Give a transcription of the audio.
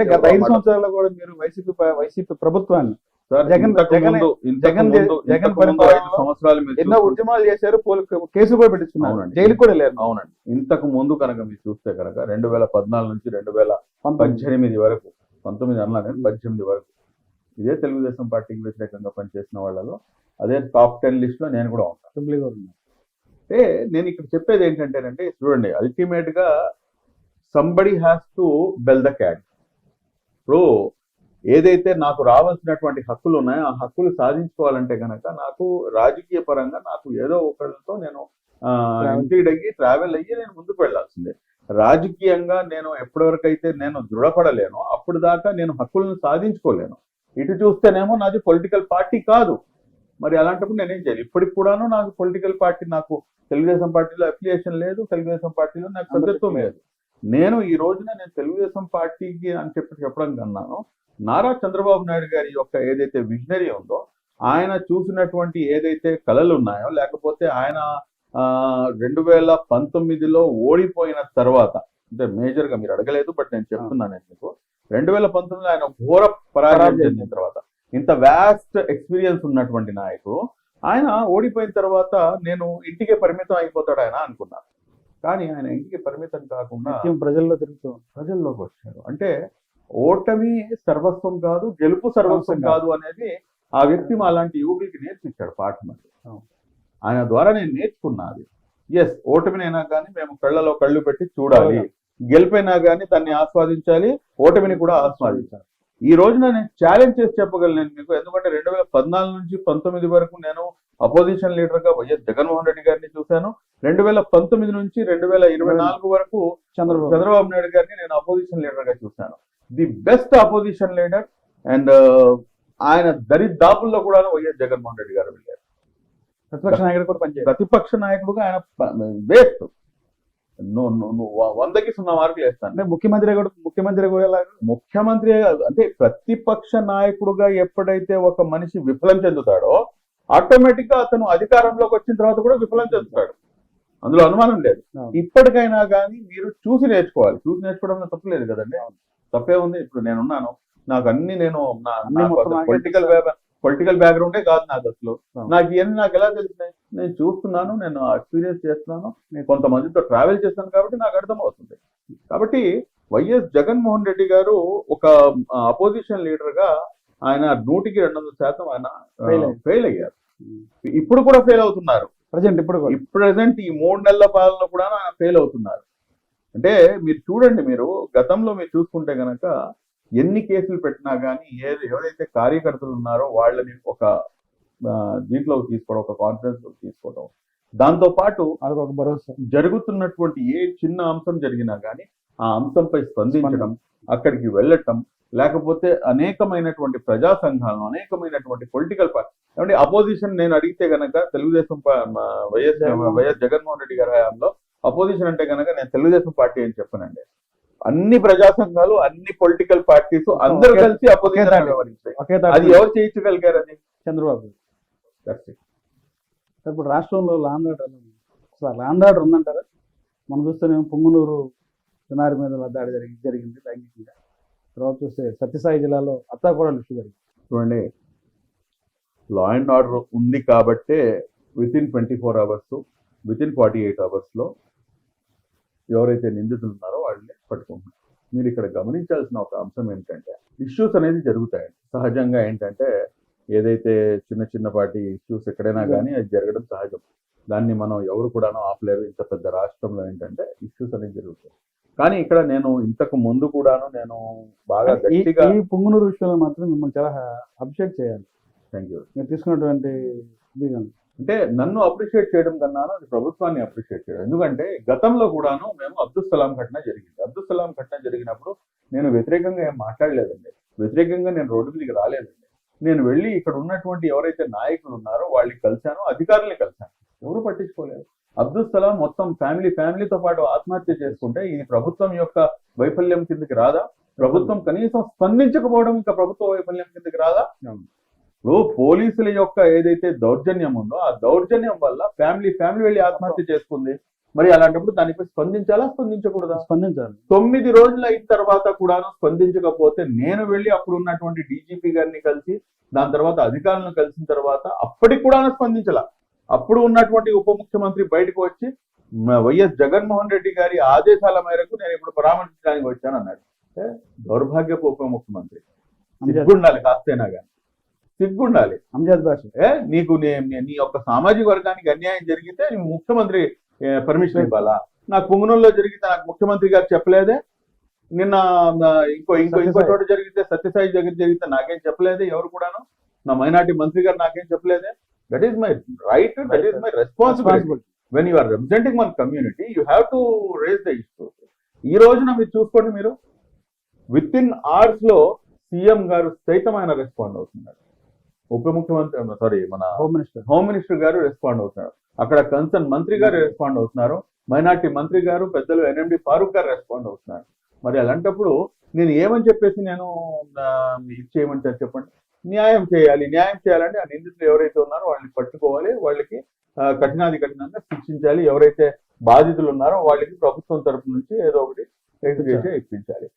అంటే గత ఐదు సంవత్సరాల్లో కూడా మీరు వైసీపీ వైసీపీ ప్రభుత్వాన్ని జగన్- జగన్- జగన్ జగన్ సంవత్సరాలు ఎన్నో ఉద్యమాలు చేశారు కేసులు కూడా పెట్టించుకున్నారు. జైలుకి కూడా వెళ్ళారు. అవునండి. ఇంతకు ముందు కనుక మీరు చూస్తే కనుక రెండు వేల పద్నాలుగు నుంచి రెండు వేల పద్దెనిమిది వరకు పంతొమ్మిది అన్నా కానీ పద్దెనిమిది వరకు ఇదే తెలుగుదేశం పార్టీకి వ్యతిరేకంగా పనిచేసిన వాళ్ళలో అదే టాప్ టెన్ లిస్ట్లో నేను కూడా ఉంటాను. అంటే నేను ఇక్కడ చెప్పేది ఏంటంటేనంటే చూడండి అల్టిమేట్గా somebody has to bell the cat ఇప్పుడు ఏదైతే నాకు రావాల్సినటువంటి హక్కులు ఉన్నాయో ఆ హక్కులు సాధించుకోవాలంటే కనుక నాకు రాజకీయ పరంగా నాకు ఏదో ఒకరితో నేను ఇంక్లీడ్ అయ్యి ట్రావెల్ అయ్యి నేను ముందుకు వెళ్ళాల్సిందే. రాజకీయంగా నేను ఎప్పటివరకు అయితే నేను దృఢపడలేను అప్పుడు దాకా నేను హక్కులను సాధించుకోలేను. ఇటు చూస్తేనేమో నాది పొలిటికల్ పార్టీ కాదు. మరి అలాంటప్పుడు నేనేం చేయాలి? ఇప్పటికి కూడాను నాకు పొలిటికల్ పార్టీ నాకు తెలుగుదేశం పార్టీలో అఫిలియేషన్ లేదు తెలుగుదేశం పార్టీలో నాకు సభ్యత్వం లేదు. నేను ఈ రోజున నేను తెలుగుదేశం పార్టీకి అని చెప్పి చెప్పడం కన్నాను నారా చంద్రబాబు నాయుడు గారి యొక్క ఏదైతే విజనరీ ఉందో ఆయన చూసినటువంటి ఏదైతే కళలు ఉన్నాయో లేకపోతే ఆయన రెండు వేల పంతొమ్మిదిలో ఓడిపోయిన తర్వాత అంటే మేజర్గా మీరు అడగలేదు బట్ నేను చెప్తున్నాను నేను మీకు. రెండు వేల పంతొమ్మిదిలో ఆయన ఘోర పరాజయం చెందిన తర్వాత ఇంత వ్యాస్ట్ ఎక్స్పీరియన్స్ ఉన్నటువంటి నాయకుడు ఆయన ఓడిపోయిన తర్వాత నేను ఇంటికే పరిమితం అయిపోతాడు ఆయన అనుకున్నాను. కానీ ఆయన ఇంటికి పరిమితం కాకుండా ప్రజల్లో తిరుగుతూ ప్రజల్లోకి వచ్చాడు అంటే ఓటమి సర్వస్వం కాదు గెలుపు సర్వస్వం కాదు అనేది ఆ వ్యక్తి మా అలాంటి యువకులకి నేర్పించాడు పాఠం. ఆయన ద్వారా నేను నేర్చుకున్నది. ఎస్ ఓటమినైనా కానీ మేము కళ్ళలో కళ్ళు పెట్టి చూడాలి. గెలిపైనా కానీ దాన్ని ఆస్వాదించాలి ఓటమిని కూడా ఆస్వాదించాలి. ఈ రోజున నేను ఛాలెంజ్ చేసి చెప్పగలను నేను మీకు ఎందుకంటే రెండు వేల పద్నాలుగు నుంచి పంతొమ్మిది వరకు నేను అపోజిషన్ లీడర్గా వైఎస్ జగన్మోహన్ రెడ్డి గారిని చూశాను. రెండు వేల పంతొమ్మిది నుంచి రెండు వేల ఇరవై నాలుగు వరకు చంద్రబాబు. చంద్రబాబు నాయుడు గారిని నేను అపోజిషన్ లీడర్గా చూశాను. The best opposition leader and ఆయన దరిదాపుల్లో కూడా వైఎస్ జగన్మోహన్ రెడ్డి గారు వెళ్ళారు. ప్రతిపక్ష నాయకుడు కూడా పనిచేయాలి ప్రతిపక్ష నాయకుడుగా ఆయన వేస్ట్. వందకి సున్నా మార్కులు వేస్తాను. అంటే ముఖ్యమంత్రి కూడా ముఖ్యమంత్రి కూడా ముఖ్యమంత్రి అంటే ప్రతిపక్ష నాయకుడుగా ఎప్పుడైతే ఒక మనిషి విఫలం చెందుతాడో ఆటోమేటిక్గా అతను అధికారంలోకి వచ్చిన తర్వాత కూడా విఫలం చెందుతాడు. అందులో అనుమానం లేదు. ఇప్పటికైనా కానీ మీరు చూసి నేర్చుకోవాలి. చూసి నేర్చుకోవడంలో తప్పు లేదు కదండి. తప్పే ఉంది. ఇప్పుడు నేనున్నాను. నాకు అన్ని నేను పొలిటికల్ పొలిటికల్ బ్యాక్గ్రౌండే కాదు నాకు అసలు. నాకు ఇవన్నీ నాకు ఎలా తెలిసినాయి నేను చూస్తున్నాను నేను ఎక్స్పీరియన్స్ చేస్తున్నాను. నేను కొంతమందితో ట్రావెల్ చేస్తాను కాబట్టి నాకు అర్థమవుతుంది. కాబట్టి వైఎస్ జగన్మోహన్ రెడ్డి గారు ఒక అపోజిషన్ లీడర్గా ఆయన నూటికి రెండు వందల శాతం ఆయన. ఫెయిల్ అయ్యారు. ఇప్పుడు కూడా ఫెయిల్ అవుతున్నారు. ప్రజెంట్ ఇప్పుడు ప్రజెంట్ ఈ మూడు నెలల పాలన కూడా ఫెయిల్ అవుతున్నారు. అంటే మీరు చూడండి మీరు గతంలో మీరు చూసుకుంటే గనక ఎన్ని కేసులు పెట్టినా కానీ ఏది ఎవరైతే కార్యకర్తలు ఉన్నారో వాళ్ళని ఒక దీంట్లోకి తీసుకోవడం ఒక కాన్ఫరెన్స్లోకి తీసుకోవడం. దాంతో పాటు ఒక భరోసా. జరుగుతున్నటువంటి ఏ చిన్న అంశం జరిగినా కానీ ఆ అంశంపై స్పందించడం అక్కడికి వెళ్ళటం లేకపోతే అనేకమైనటువంటి ప్రజా సంఘాలను అనేకమైనటువంటి పొలిటికల్ పార్టీ ఏమంటే అపోజిషన్ నేను అడిగితే గనక Telugu Desam Y S Y S Jaganmohan Reddy గారి హయాంలో అపోజిషన్ అంటే గనక నేను తెలుగుదేశం పార్టీ అని చెప్పనండి. అన్ని ప్రజా సంఘాలు అన్ని పొలిటికల్ పార్టీస్ అందరూ కలిసి అపోజిషన్. వ్యవహరించాయి. అది ఎవరు చేయించగలిగారు అది చంద్రబాబు. ఇప్పుడు రాష్ట్రంలో లాండ్ ఆర్డర్? అసలు లాండ్ ఆర్డర్ ఉందంటారా? మనం చూస్తేనేమో పొంగునూరు చిన్నారి మీద దాడి జరిగి జరిగింది లైంగికంగా. తర్వాత చూస్తే సత్యసాయి జిల్లాలో అత్తా కూడా జరిగింది. చూడండి లా అండ్ ఆర్డర్ ఉంది కాబట్టే within twenty four hours within forty eight అవర్స్లో ఎవరైతే నిందితులు ఉన్నారో వాళ్ళని పట్టుకుంటున్నారు. మీరు ఇక్కడ గమనించాల్సిన ఒక అంశం ఏంటంటే ఇష్యూస్ అనేది జరుగుతాయండి. సహజంగా ఏంటంటే ఏదైతే చిన్న చిన్నపాటి ఇష్యూస్ ఎక్కడైనా కానీ అది జరగడం సహజం. దాన్ని మనం ఎవరు కూడానో ఆపలేరు. ఇంత పెద్ద రాష్ట్రంలో ఏంటంటే ఇష్యూస్ అనేది జరుగుతాయి. కానీ ఇక్కడ నేను ఇంతకు ముందు కూడాను నేను బాగా ఈ గట్టిగా ఈ పొంగునూరు విషయంలో మాత్రం మిమ్మల్ని చాలా అప్రిషియేట్ చేయాలి. థ్యాంక్ యూ మీరు తీసుకున్నటువంటి. అంటే నన్ను అప్రిషియేట్ చేయడం కన్నా అది ప్రభుత్వాన్ని అప్రిషియేట్ చేయడం. ఎందుకంటే గతంలో కూడాను మేము అబ్దుల్ సలాం ఘటన జరిగింది. అబ్దుల్ సలాం ఘటన జరిగినప్పుడు నేను వ్యతిరేకంగా ఏం మాట్లాడలేదండి. వ్యతిరేకంగా నేను రోడ్డు మీదకి రాలేదండి. నేను వెళ్ళి ఇక్కడ ఉన్నటువంటి ఎవరైతే నాయకులు ఉన్నారో వాళ్ళని కలిశాను అధికారుల్ని కలిశాను. ఎవరు పట్టించుకోలేదు. అబ్దుల్ సలాం మొత్తం ఫ్యామిలీ ఫ్యామిలీతో పాటు ఆత్మహత్య చేసుకుంటే ఇది ప్రభుత్వం యొక్క వైఫల్యం కిందకి రాదా? ప్రభుత్వం కనీసం స్పందించకపోవడం ఇంకా ప్రభుత్వ వైఫల్యం కిందకి రాదా. ఇప్పుడు పోలీసుల యొక్క ఏదైతే దౌర్జన్యం ఉందో ఆ దౌర్జన్యం వల్ల ఫ్యామిలీ ఫ్యామిలీ వెళ్ళి ఆత్మహత్య చేసుకుంది. మరి అలాంటప్పుడు దానిపై స్పందించాలా స్పందించకూడదా? స్పందించాలి. తొమ్మిది రోజులు అయిన తర్వాత కూడా స్పందించకపోతే నేను వెళ్ళి అప్పుడు ఉన్నటువంటి డీజీపీ గారిని కలిసి దాని తర్వాత అధికారులను కలిసిన తర్వాత అప్పటికి కూడా స్పందించాల? అప్పుడు ఉన్నటువంటి ఉప ముఖ్యమంత్రి బయటకు వచ్చి వైఎస్ జగన్మోహన్ రెడ్డి గారి ఆదేశాల మేరకు నేను ఇప్పుడు పరామర్శించడానికి వచ్చాను అన్నాడు. దౌర్భాగ్యపు ఉప ముఖ్యమంత్రి. సిగ్గుండాలి కాస్తేనా కానీ సిగ్గుండాలి. అంజాద్ భాష. ఏ? నీకు నే- యొక్క సామాజిక వర్గానికి అన్యాయం జరిగితే ముఖ్యమంత్రి పర్మిషన్ ఇవ్వాలా? నాకు పుంగనూరులో జరిగితే నాకు ముఖ్యమంత్రి గారు చెప్పలేదే? నిన్న ఇంకో ఇంకో ఇంకో. చోట జరిగితే సత్యసాయి దగ్గర జరిగితే నాకేం చెప్పలేదే ఎవరు కూడాను? నా మైనార్టీ మంత్రి గారు నాకేం చెప్పలేదే? That is my right that is my responsibility when you are representing మన community you have to raise the issue ఈ రోజున మీరు చూసుకోండి మీరు. విత్ ఇన్ అవర్స్లో సీఎం గారు సైతం ఆయన రెస్పాండ్ అవుతున్నారు. ఉప ముఖ్యమంత్రి సారీ మన హోమ్ మినిస్టర్ హోమ్ మినిస్టర్ గారు రెస్పాండ్ అవుతున్నారు. అక్కడ కన్సర్న్ మంత్రి గారు రెస్పాండ్ అవుతున్నారు. మైనార్టీ మంత్రి గారు పెద్దలు ఎన్ఎండి ఫారూక్ గారు రెస్పాండ్ అవుతున్నారు. మరి అలాంటప్పుడు నేను ఏమని చెప్పేసి నేను ఇది సార్ చెప్పండి? న్యాయం చేయాలి. న్యాయం చేయాలంటే ఆ నిందితులు ఎవరైతే ఉన్నారో వాళ్ళని పట్టుకోవాలి. వాళ్ళకి కఠినాది కఠినంగా శిక్షించాలి. ఎవరైతే బాధితులు ఉన్నారో వాళ్ళకి ప్రభుత్వం తరపు నుంచి ఏదో ఒకటి ఎగ్జిక్యూషన్ ఇప్పించాలి.